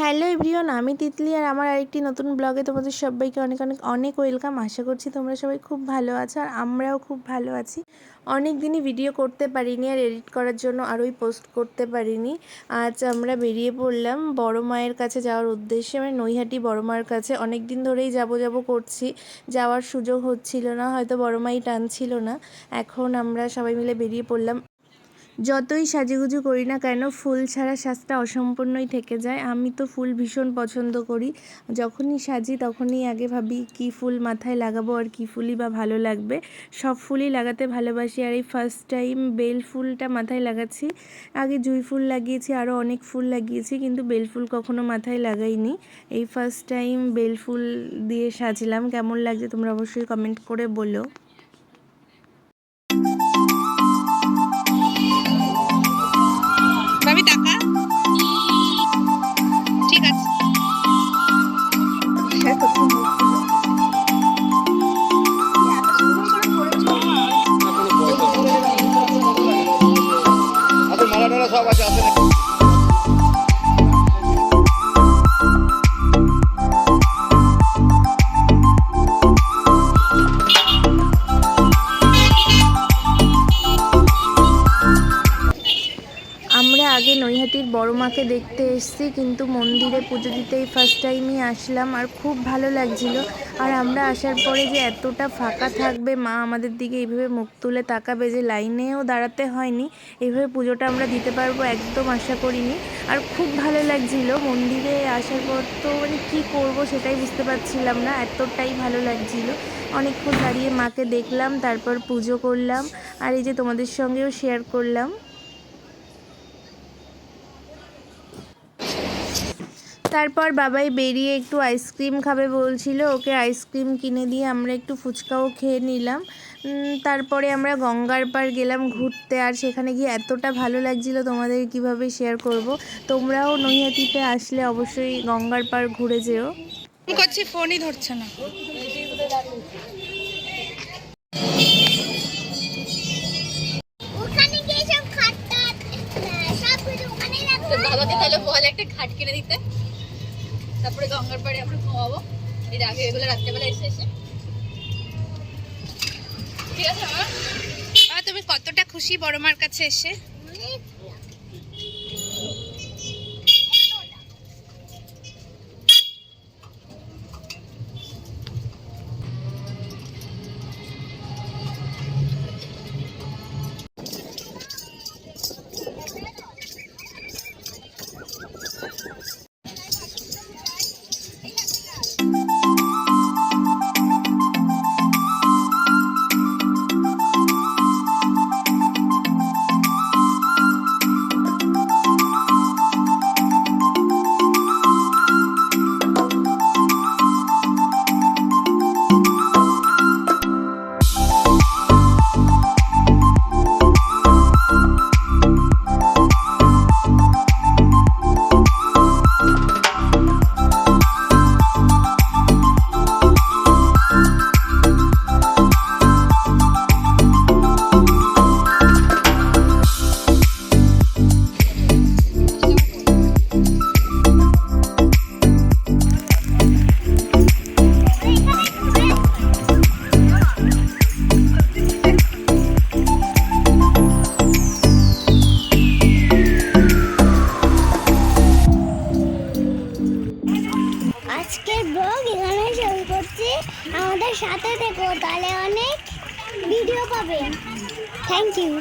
Hello everyone, আমি তিতলি আর আমার আরেকটি নতুন ব্লগে তোমাদের সবাইকে অনেক অনেক অনেক ওয়েলকাম। আশা করছি তোমরা সবাই খুব ভালো আছো আর আমরাও খুব ভালো আছি। অনেক দিনই ভিডিও করতে পারিনি আর এডিট করার জন্য আরোই পোস্ট করতে পারিনি। আজ আমরা বেরিয়ে পড়লাম বড় মায়ের কাছে যাওয়ার উদ্দেশ্যে। মানে নৈহাটি বড় মায়ের কাছে। অনেক দিন ধরেই যাব যাব করছি। যাওয়ার সুযোগ হচ্ছিল না, হয়তো বড় মাই টানছিল না। এখন আমরা সবাই মিলে বেরিয়ে পড়লাম যতই সাজুগুজু করি না কেন, ফুল ছাড়া সাজটা অসম্পূর্ণই থেকে যায়। আমি তো ফুল ভীষণ পছন্দ করি। যখনই সাজি তখনই আগে ভাবি, কি ফুল মাথায় লাগাবো আর কি ফুলই বা ভালো লাগবে। সব ফুলই লাগাতে ভালোবাসি আর এই ফার্স্ট টাইম বেল ফুলটা মাথায় লাগাচ্ছি। আগে জুঁই ফুল লাগিয়েছি আরও অনেক ফুল লাগিয়েছি, কিন্তু বেল ফুল কখনো মাথায় লাগাইনি। এই ফার্স্ট টাইম বেল ফুল দিয়ে সাজলাম। কেমন লাগছে তোমরা অবশ্যই কমেন্ট করে বলো। বড় মাকে দেখতে এসেছি, কিন্তু মন্দিরে পুজো দিতেই ফার্স্ট টাইমই আসলাম আর খুব ভালো লাগছিল। আর আমরা আসার পরে যে এতটা ফাঁকা থাকবে, মা আমাদের দিকে এইভাবে মুখ তুলে তাকাবে যে লাইনেও দাঁড়াতে হয়নি, এইভাবে পুজোটা আমরা দিতে পারব একদম আশা করিনি। আর খুব ভালো লাগছিল, মন্দিরে আসার পর তো মানে কী করব সেটাই বুঝতে পারছিলাম না, এতটাই ভালো লাগছিল। অনেকক্ষণ দাঁড়িয়ে মাকে দেখলাম, তারপর পুজো করলাম, আর এই যে তোমাদের সঙ্গেও শেয়ার করলাম। তারপর বাবাই বেরিয়ে একটু আইসক্রিম খাবে বলছিল ওকে আইসক্রিম কিনে দিয়ে আমরা একটু ফুচকাও খেয়ে নিলাম। তারপরে আমরা গঙ্গার পার গেলাম ঘুরতে আর সেখানে গিয়ে এতটা ভালো লাগছিল তোমাদের কীভাবে শেয়ার করব। তোমরাও নৈহাটিতে আসলে অবশ্যই গঙ্গার পার ঘুরে যেও। করছি ফোনই ধরছে না। ওখানে গিয়ে সব খাটটা সব কিছু ওখানেই রাখব বাবাকে তাহলে বল একটা খাট কিনে দিতে। তারপরে গঙ্গার পাড়ে আমরা ঘুমাবো। এর আগে এগুলো রাত্রেবেলা এসে এসে। ঠিক আছে আমার তুমি কতটা খুশি বড় মার কাছে এসে? আজকের ব্লগ এখানে শুরু করছি। আমাদের সাথে থেকো তাহলে অনেক ভিডিও পাবেন থ্যাংক ইউ